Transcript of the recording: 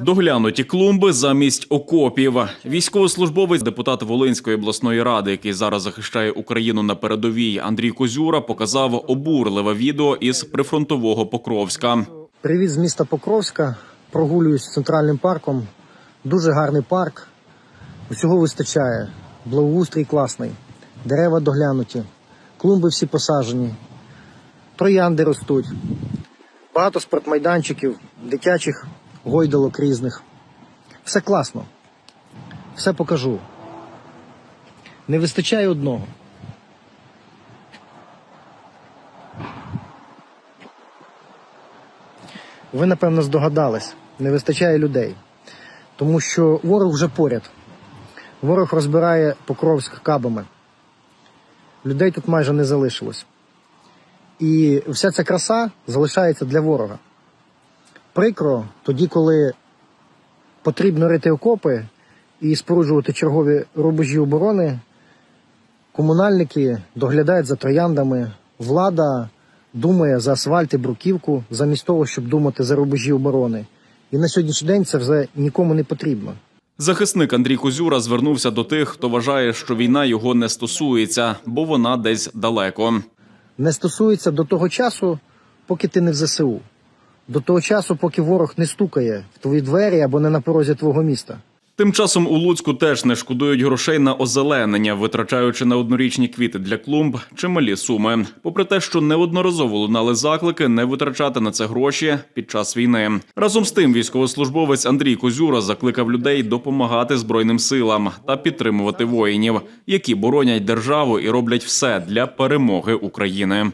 Доглянуті клумби замість окопів. Військовослужбовець, депутат Волинської обласної ради, який зараз захищає Україну на передовій, Андрій Козюра, показав обурливе відео із прифронтового Покровська. Привіз з міста Покровська, прогулююсь центральним парком. Дуже гарний парк. Усього вистачає. Благоустрій класний, дерева доглянуті, клумби всі посаджені, троянди ростуть, багато спортмайданчиків, дитячих гойдалок різних. Все класно. Все покажу. Не вистачає одного. Ви, напевно, здогадались, не вистачає людей. Тому що ворог вже поряд. Ворог розбирає Покровськ кабами. Людей тут майже не залишилось. І вся ця краса залишається для ворога. Прикро тоді, коли потрібно рити окопи і споруджувати чергові рубежі оборони, комунальники доглядають за трояндами, влада думає за асфальт і бруківку, замість того, щоб думати за рубежі оборони. І на сьогоднішній день це вже нікому не потрібно. Захисник Андрій Козюра звернувся до тих, хто вважає, що війна його не стосується, бо вона десь далеко. Не стосується до того часу, поки ти не в ЗСУ, до того часу, поки ворог не стукає в твої двері або не на порозі твого міста. Тим часом у Луцьку теж не шкодують грошей на озеленення, витрачаючи на однорічні квіти для клумб чималі суми. Попри те, що неодноразово лунали заклики не витрачати на це гроші під час війни. Разом з тим, військовослужбовець Андрій Козюра закликав людей допомагати збройним силам та підтримувати воїнів, які боронять державу і роблять все для перемоги України.